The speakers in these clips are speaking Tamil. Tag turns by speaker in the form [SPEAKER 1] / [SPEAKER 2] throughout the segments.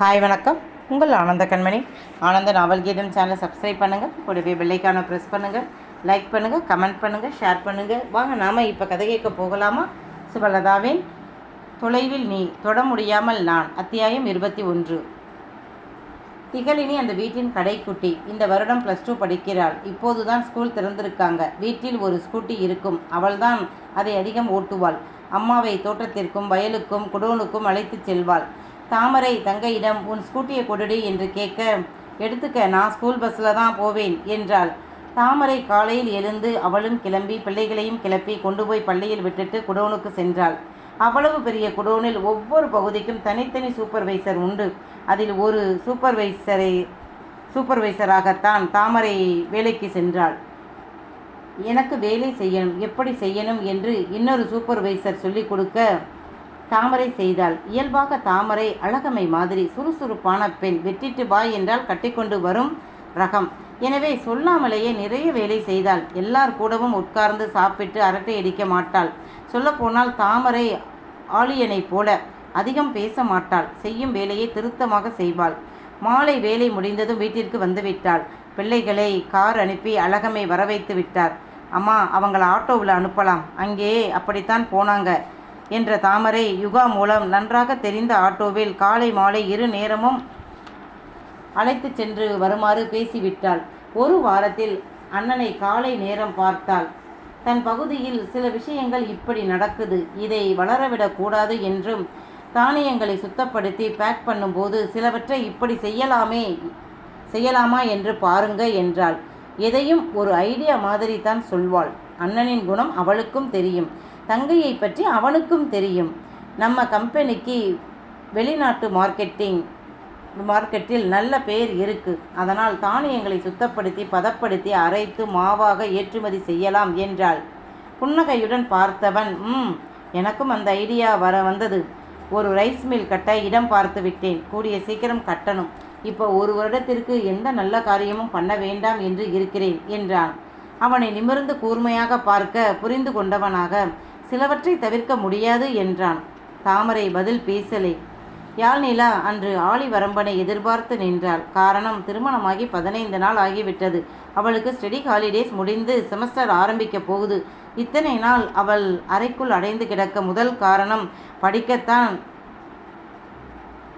[SPEAKER 1] ஹாய் வணக்கம். உங்கள் ஆனந்த கண்மணி. ஆனந்த நாவல் கீதம் சேனலை சப்ஸ்கிரைப் பண்ணுங்கள் கூடவே பெல்லைக்கான ப்ரெஸ் பண்ணுங்கள் லைக் பண்ணுங்கள் கமெண்ட் பண்ணுங்கள் ஷேர் பண்ணுங்கள் வாங்க நாம் இப்போ கதை கேட்க போகலாமா? சுபலதாவின் தொலைவில் நீ தொட முடியாமல் நான் அத்தியாயம் இருபத்தி ஒன்று. திகழினி அந்த வீட்டின் கடைக்குட்டி இந்த வருடம் ப்ளஸ் டூ படிக்கிறாள். இப்போது தான் ஸ்கூல் திறந்திருக்காங்க. வீட்டில் ஒரு ஸ்கூட்டி இருக்கும். அவள்தான் அதை அதிகம் ஓட்டுவாள். அம்மாவை தோட்டத்திற்கும் வயலுக்கும் குடோனுக்கும் அழைத்துச் செல்வாள். தாமரை தங்கையிடம் உன் ஸ்கூட்டியை கொடுடி என்று கேட்க எடுத்துக்க நான் ஸ்கூல் பஸ்ஸில் தான் போவேன் என்றாள். தாமரை காலையில் எழுந்து அவளும் கிளம்பி பிள்ளைகளையும் கிளப்பி கொண்டு போய் பள்ளியில் விட்டுட்டு குடோனுக்கு சென்றாள். அவ்வளவு பெரிய குடோனில் ஒவ்வொரு பகுதிக்கும் தனித்தனி சூப்பர்வைசர் உண்டு. அதில் ஒரு சூப்பர்வைசரை சூப்பர்வைசராகத்தான் தாமரை வேலைக்கு சென்றாள். எனக்கு வேலை செய்யணும் எப்படி செய்யணும்? என்று இன்னொரு சூப்பர்வைசர் சொல்லிக் கொடுக்க தாமரை செய்தாள். இயல்பாக தாமரை அழகமை மாதிரி சுறுசுறுப்பான பெண் வெட்டிட்டு பாய் என்றால் கட்டிக்கொண்டு வரும் ரகம். எனவே சொல்லாமலேயே நிறைய வேலை செய்தாள். எல்லார் கூடவும் உட்கார்ந்து சாப்பிட்டு அரட்டை அடிக்க மாட்டாள். சொல்லப்போனால் தாமரை ஆளியனைப் போல அதிகம் பேச மாட்டாள். செய்யும் வேலையை திருத்தமாக செய்வாள். மாலை வேலை முடிந்ததும் வீட்டிற்கு வந்துவிட்டாள் பிள்ளைகளை கார் அனுப்பி அழகமை வர வைத்து விட்டார். அம்மா அவங்கள ஆட்டோவில் அனுப்பலாம். அங்கே அப்படித்தான் போனாங்க. என்ற தாமரை யுகா மூலம் நன்றாக தெரிந்த ஆட்டோவில் காலை மாலை இரு நேரமும் அழைத்து சென்று வருமாறு பேசிவிட்டாள். ஒரு வாரத்தில் அண்ணனை காலை நேரம் பார்த்தாள். தன் பகுதியில் சில விஷயங்கள் இப்படி நடக்குது. இதை வளரவிடக்கூடாது என்றும் தானியங்களை சுத்தப்படுத்தி பேக் பண்ணும்போது சிலவற்றை இப்படி செய்யலாமே செய்யலாமா என்று பாருங்க என்றாள். எதையும் ஒரு ஐடியா மாதிரி தான் சொல்வாள். அண்ணனின் குணம் அவளுக்கும் தெரியும். தங்கையை பற்றி அவனுக்கும் தெரியும். நம்ம கம்பெனிக்கு வெளிநாட்டு மார்க்கெட்டிங் மார்க்கெட்டில் நல்ல பெயர் இருக்கு. அதனால் தானியங்களை சுத்தப்படுத்தி பதப்படுத்தி அரைத்து மாவாக ஏற்றுமதி செய்யலாம் என்றாள். புன்னகையுடன் பார்த்தவன் ம் எனக்கும் அந்த ஐடியா வர வந்தது. ஒரு ரைஸ் மில் கட்ட இடம் பார்த்து விட்டேன். கூடிய சீக்கிரம் கட்டணும். இப்போ ஒரு வருடத்திற்கு எந்த நல்ல காரியமும் பண்ண வேண்டாம் என்று இருக்கிறேன் என்றான். அவனை நிமிர்ந்து கூர்மையாக பார்க்க புரிந்து கொண்டவனாக சிலவற்றை தவிர்க்க முடியாது என்றான். தாமரை பதில் பேசலை. யாழ்நிலா அன்று ஆளிவரம்பனை எதிர்பார்த்து நின்றாள். காரணம் திருமணமாகி பதினைந்து நாள் ஆகிவிட்டது. அவளுக்கு ஸ்டடி ஹாலிடேஸ் முடிந்து செமஸ்டர் ஆரம்பிக்க போகுது. இத்தனை நாள் அவள் அறைக்குள் அடைந்து கிடக்க முதல் காரணம் படிக்கத்தான்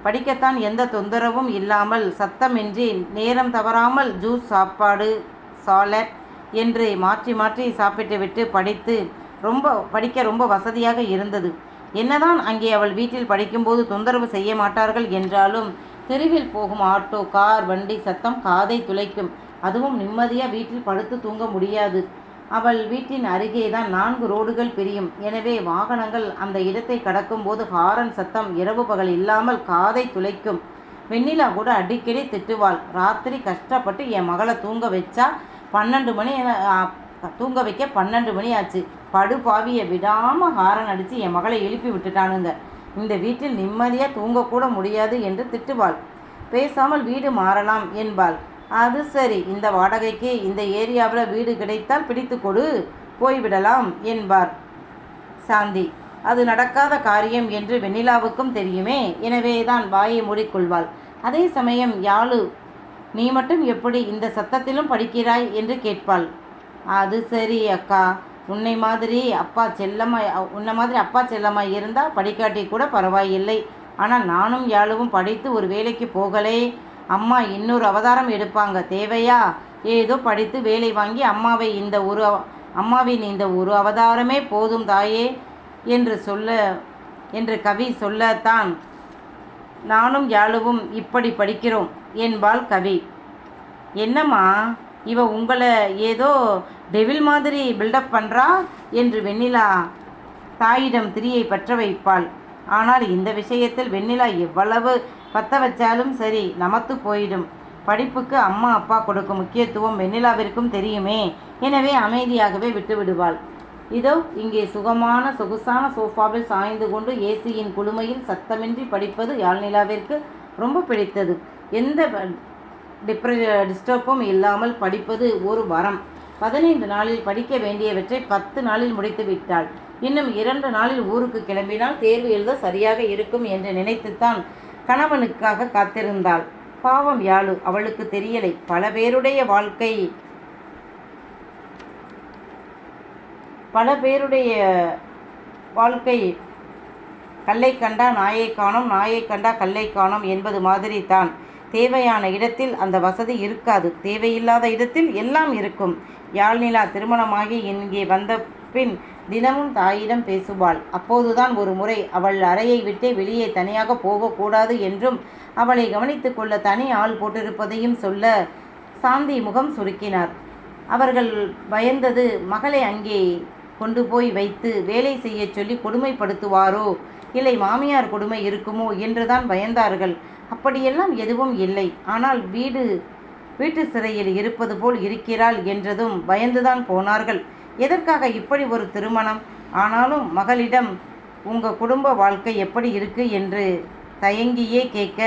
[SPEAKER 1] படிக்கத்தான் எந்த தொந்தரவும் இல்லாமல் சத்தமின்றி நேரம் தவறாமல் ஜூஸ் சாப்பாடு சாலட் என்று மாற்றி மாற்றி சாப்பிட்டுவிட்டு படித்து ரொம்ப படிக்க ரொம்ப வசதியாக இருந்தது. என்னதான் அங்கே அவள் வீட்டில் படிக்கும்போது தொந்தரவு செய்ய மாட்டார்கள் என்றாலும் தெருவில் போகும் ஆட்டோ கார் வண்டி சத்தம் காதை துளைக்கும். அதுவும் நிம்மதியாக வீட்டில் படுத்து தூங்க முடியாது. அவள் வீட்டின் அருகே தான் நான்கு ரோடுகள் பிரியும். எனவே வாகனங்கள் அந்த இடத்தை கடக்கும்போது ஹாரன் சத்தம் இரவு பகல் இல்லாமல் காதை துளைக்கும். வெண்ணிலா கூட அடிக்கடி திட்டுவாள். ராத்திரி கஷ்டப்பட்டு என் மகளை தூங்க வச்சா பன்னெண்டு மணி தூங்க வைக்க பன்னெண்டு மணி ஆச்சு படு பாவியை விடாமல் ஹாரன் அடித்து என் மகளை எழுப்பி விட்டுட்டானுங்க. இந்த வீட்டில் நிம்மதியாக தூங்கக்கூட முடியாது என்று திட்டுவாள். பேசாமல் வீடு மாறலாம் என்பாள். அது சரி இந்த வாடகைக்கு இந்த ஏரியாவில் வீடு கிடைத்தால் பிடித்து கொடு போய்விடலாம் என்பார். சாந்தி அது நடக்காத காரியம் என்று வெண்ணிலாவுக்கும் தெரியுமே. எனவே தான் வாயை மூடிக்கொள்வாள். அதே சமயம் யாழு நீ மட்டும் எப்படி இந்த சத்தத்திலும் படிக்கிறாய் என்று கேட்பாள். அது சரி அக்கா. உன்னை மாதிரி அப்பா செல்லம்மா உன்னை மாதிரி அப்பா செல்லம்மா இருந்தால் படிக்காட்டி கூட பரவாயில்லை. ஆனால் நானும் யாழுவும் படித்து ஒரு வேலைக்கு போகலே. அம்மா இன்னொரு அவதாரம் எடுப்பாங்க தேவையா? ஏதோ படித்து வேலை வாங்கி அம்மாவை இந்த ஒரு அவ- அம்மாவின் இந்த ஒரு அவதாரமே போதும் தாயே என்று சொல்ல என்று கவி சொல்லத்தான். நானும் யாழுவும் இப்படி படிக்கிறோம் என்பாள் கவி. என்னம்மா? இவ உங்களை ஏதோ டெவில் மாதிரி பில்டப் பண்ணுறா என்று வெண்ணிலா தாயிடம் திரியை பற்ற வைப்பாள். ஆனால் இந்த விஷயத்தில் வெண்ணிலா எவ்வளவு பற்ற வச்சாலும் சரி நமத்து போயிடும். படிப்புக்கு அம்மா அப்பா கொடுக்கும் முக்கியத்துவம் வெண்ணிலாவிற்கும் தெரியுமே. எனவே அமைதியாகவே விட்டுவிடுவாள். இதோ இங்கே சுகமான சொகுசான சோஃபாவில் சாய்ந்து கொண்டு ஏசியின் குழுமையில் சத்தமின்றி படிப்பது யாழ்நிலாவிற்கு ரொம்ப பிடித்தது. எந்த டிப்ர டிஸ்டர்பும் uh, இல்லாமல் படிப்பது ஒரு வரம். பதினைந்து நாளில் படிக்க வேண்டியவற்றை பத்து நாளில் முடித்து விட்டாள். இன்னும் இரண்டு நாளில் ஊருக்கு கிளம்பினால் தேர்வு எழுத சரியாக இருக்கும் என்று நினைத்துத்தான் கணவனுக்காக காத்திருந்தாள். பாவம் யாழு அவளுக்கு தெரியலை. பல பேருடைய வாழ்க்கை பல பேருடைய வாழ்க்கை கல்லை கண்டா நாயை காணும் நாயை கண்டா கல்லை காணோம் என்பது மாதிரி தான் தேவையான இடத்தில் அந்த வசதி இருக்காது. தேவையில்லாத இடத்தில் எல்லாம் இருக்கும். யாழ்நிலா திருமணமாகி இங்கே வந்த பின் தினமும் தாயிடம் பேசுவாள். அப்போதுதான் ஒரு முறை அவள் அறையை விட்டே வெளியே தனியாக போகக்கூடாது என்றும் அவளை கவனித்துக் கொள்ள தனி ஆள் போட்டிருப்பதையும் சொல்ல சாந்தி முகம் சுருக்கினார். அவர்கள் பயந்தது மகளை அங்கே கொண்டு போய் வைத்து வேலை செய்யச் சொல்லி கொடுமைப்படுத்துவாரோ? இல்லை மாமியார் கொடுமை இருக்குமோ? என்றுதான் பயந்தார்கள். அப்படியெல்லாம் எதுவும் இல்லை. ஆனால் வீடு வீட்டு சிறையில் இருப்பது போல் இருக்கிறாள் என்றதும் பயந்துதான் போனார்கள். எதற்காக இப்படி ஒரு திருமணம்? ஆனாலும் மகளிடம் உங்கள் குடும்ப வாழ்க்கை எப்படி இருக்கு? என்று தயங்கியே கேட்க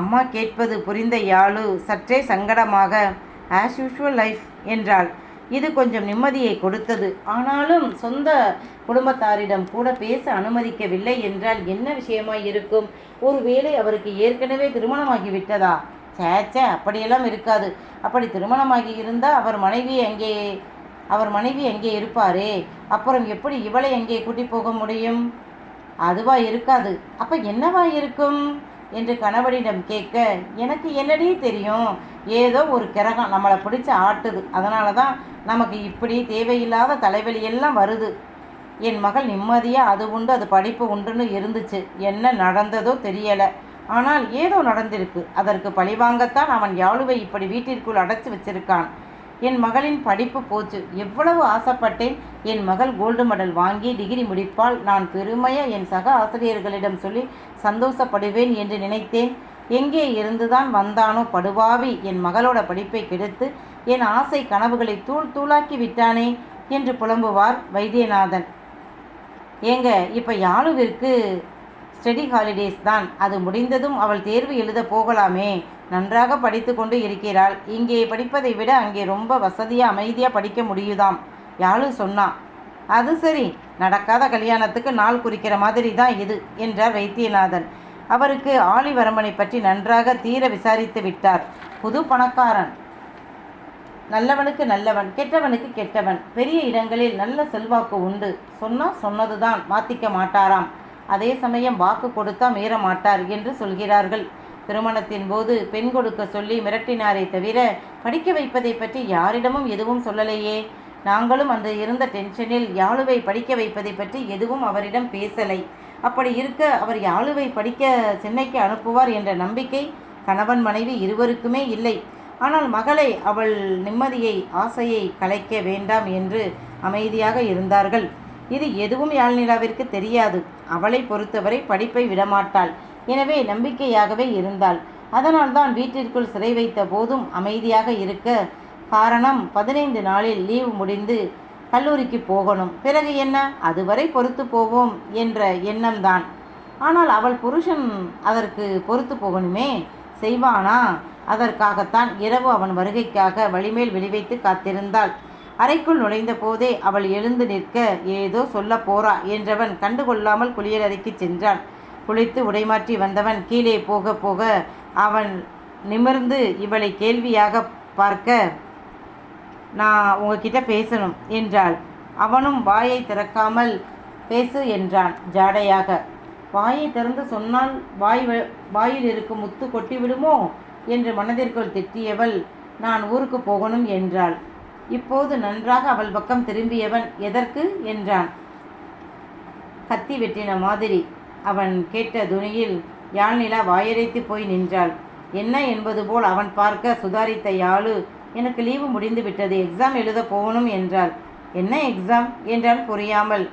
[SPEAKER 1] அம்மா கேட்பது புரிந்த யாழு சற்றே சங்கடமாக ஆஸ் யூஷுவல் லைஃப் என்றாள். இது கொஞ்சம் நிம்மதியை கொடுத்தது. ஆனாலும் சொந்த குடும்பத்தாரிடம் கூட பேச அனுமதிக்கவில்லை என்றால் என்ன விஷயமாய் இருக்கும்? ஒருவேளை அவருக்கு ஏற்கனவே திருமணமாகி விட்டதா? சேச்சே அப்படியெல்லாம் இருக்காது. அப்படி திருமணமாகி இருந்தால் அவர் மனைவி எங்கே அவர் மனைவி எங்கே இருப்பாரே. அப்புறம் எப்படி இவளை எங்கே கூட்டி போக முடியும்? அதுவா இருக்காது. அப்போ என்னவா இருக்கும் என்று கணவனிடம் கேட்க எனக்கு என்னடி தெரியும்? ஏதோ ஒரு கிரகம் நம்மளை பிடிச்சி ஆட்டுது. அதனால தான் நமக்கு இப்படி தேவையில்லாத தலைவலி எல்லாம் வருது. என் மகள் நிம்மதியாக அது உண்டு அது படிப்பு உண்டுன்னு இருந்துச்சு. என்ன நடந்ததோ தெரியலை. ஆனால் ஏதோ நடந்திருக்கு. அதற்கு பழிவாங்கத்தான் அவன் யாழுவை இப்படி வீட்டிற்குள் அடைச்சி வச்சிருக்கான். என் மகளின் படிப்பு போச்சு. எவ்வளவு ஆசைப்பட்டேன். என் மகள் கோல்டு மெடல் வாங்கி டிகிரி முடிப்பால் நான் பெருமையாக என் சக ஆசிரியர்களிடம் சொல்லி சந்தோஷப்படுவேன் என்று நினைத்தேன். எங்கே இருந்துதான் வந்தானோ படுவாவி என் மகளோட படிப்பை கெடுத்து என் ஆசை கனவுகளை தூள் தூளாக்கி விட்டானே என்று புலம்புவார் வைத்தியநாதன். ஏங்க இப்போ யாழுவிற்கு ஸ்டடி ஹாலிடேஸ் தான். அது முடிந்ததும் அவள் தேர்வு எழுத போகலாமே. நன்றாக படித்து கொண்டு இருக்கிறாள். இங்கே படிப்பதை விட அங்கே ரொம்ப வசதியாக அமைதியாக படிக்க முடியுதாம்? யாழு சொன்னா. அது சரி நடக்காத கல்யாணத்துக்கு நாள் குறிக்கிற மாதிரி தான் இது என்றார் வைத்தியநாதன். அவருக்கு ஆலிவரமனை பற்றி நன்றாக தீர விசாரித்து விட்டார். புது பணக்காரன். நல்லவனுக்கு நல்லவன் கெட்டவனுக்கு கெட்டவன். பெரிய இடங்களில் நல்ல செல்வாக்கு உண்டு. சொன்னால் சொன்னதுதான் மாத்திக்க மாட்டாராம். அதே சமயம் வாக்கு கொடுத்தா மீற மாட்டார் என்று சொல்கிறார்கள். திருமணத்தின் போது பெண் கொடுக்க சொல்லி மிரட்டினாரே தவிர படிக்க வைப்பதை பற்றி யாரிடமும் எதுவும் சொல்லலையே. நாங்களும் அந்த இருந்த டென்ஷனில் யாழுவை படிக்க வைப்பதை பற்றி எதுவும் அவரிடம் பேசலை. அப்படி இருக்க அவர் யாழுவை படிக்க சென்னைக்கு அனுப்புவார் என்ற நம்பிக்கை கணவன் மனைவி இருவருக்குமே இல்லை. ஆனால் மகளை அவள் நிம்மதியை ஆசையை கலைக்க வேண்டாம் என்று அமைதியாக இருந்தார்கள். இது எதுவும் யாழ்நிலாவிற்கு தெரியாது. அவளை பொறுத்தவரை படிப்பை விடமாட்டாள். எனவே நம்பிக்கையாகவே இருந்தாள். அதனால்தான் வீட்டிற்குள் சிறை வைத்த போதும் அமைதியாக இருக்க காரணம் பதினைந்து நாளில் லீவு முடிந்து கல்லூரிக்கு போகணும். பிறகு என்ன? அதுவரை பொறுத்து போவோம் என்ற எண்ணம்தான். ஆனால் அவள் புருஷன் அதற்கு பொறுத்து போகணுமே? செய்வானா? அதற்காகத்தான் இரவு அவன் வருகைக்காக வழிமேல் வெளிவைத்து காத்திருந்தாள். அறைக்குள் நுழைந்த போதே அவள் எழுந்து நிற்க ஏதோ சொல்ல போறா என்றவன் கண்டுகொள்ளாமல் குளியலறைக்கு சென்றான். குளித்து உடைமாற்றி வந்தவன் கீழே போக போக அவன் நிமிர்ந்து இவளை கேள்வியாக பார்க்க நான் உங்ககிட்ட பேசணும் என்றாள். அவனும் வாயை திறக்காமல் பேசு என்றான் ஜாடையாக. வாயை திறந்து சொன்னால் வாய் வ- வாயில் இருக்கும் முத்து கொட்டிவிடுமோ என்று மனதிற்குள் திட்டியவள் நான் ஊருக்கு போகணும் என்றாள். இப்போது நன்றாக அவள் பக்கம் திரும்பியவன் எதற்கு? என்றான். கத்தி வெட்டின மாதிரி. அவன் கேட்ட துணியில் யாழ்நிலா வாயடைத்து போய் நின்றாள். என்ன என்பது போல் அவன் பார்க்க சுதாரித்த யாழு? எனக்கு லீவு முடிந்து விட்டது. எக்ஸாம் எழுத போகணும் என்றாள். என்ன எக்ஸாம்? என்றால் புரியாமல்.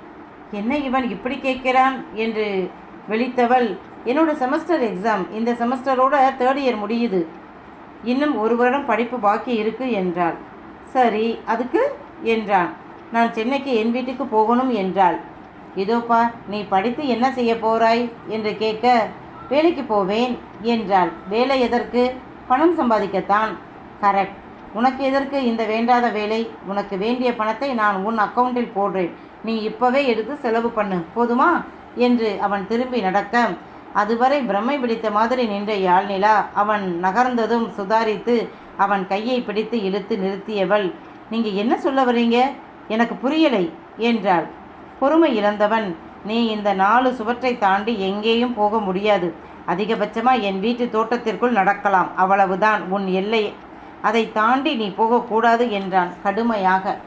[SPEAKER 1] என்ன இவன் இப்படி கேட்கிறான்? என்று விழித்தவள். என்னோட செமஸ்டர் எக்ஸாம். இந்த செமஸ்டரோட தேர்ட் இயர் முடியுது. இன்னும் ஒரு வருடம் படிப்பு பாக்கி இருக்கு என்றாள். சரி அதுக்கு? என்றான். நான் சென்னைக்கு என் வீட்டுக்கு போகணும் என்றாள். இதோப்பா நீ படித்து என்ன செய்ய போறாய்? என்று கேட்க வேலைக்கு போவேன் என்றாள். வேலை எதற்கு? பணம் சம்பாதிக்கத்தான். கரெக்ட் உனக்கு எதற்கு இந்த வேண்டாத வேலை? உனக்கு வேண்டிய பணத்தை நான் உன் அக்கவுண்டில் போடுறேன். நீ இப்போவே எடுத்து செலவு பண்ணு. போதுமா? என்று அவன் திரும்பி நடக்க அதுவரை பிரம்மை பிடித்த மாதிரி நின்ற யாழ்நிலா அவன் நகர்ந்ததும் சுதாரித்து அவன் கையை பிடித்து இழுத்து நிறுத்தியவள். நீங்கள் என்ன சொல்ல வரீங்க எனக்கு புரியலை என்றாள். பொறுமை இழந்தவன். நீ இந்த நாலு சுவற்றை தாண்டி எங்கேயும் போக முடியாது. அதிகபட்சமாக என் வீட்டு தோட்டத்திற்குள் நடக்கலாம். அவ்வளவுதான். உன் எல்லை. அதை தாண்டி நீ போகக்கூடாது என்றான் கடுமையாக.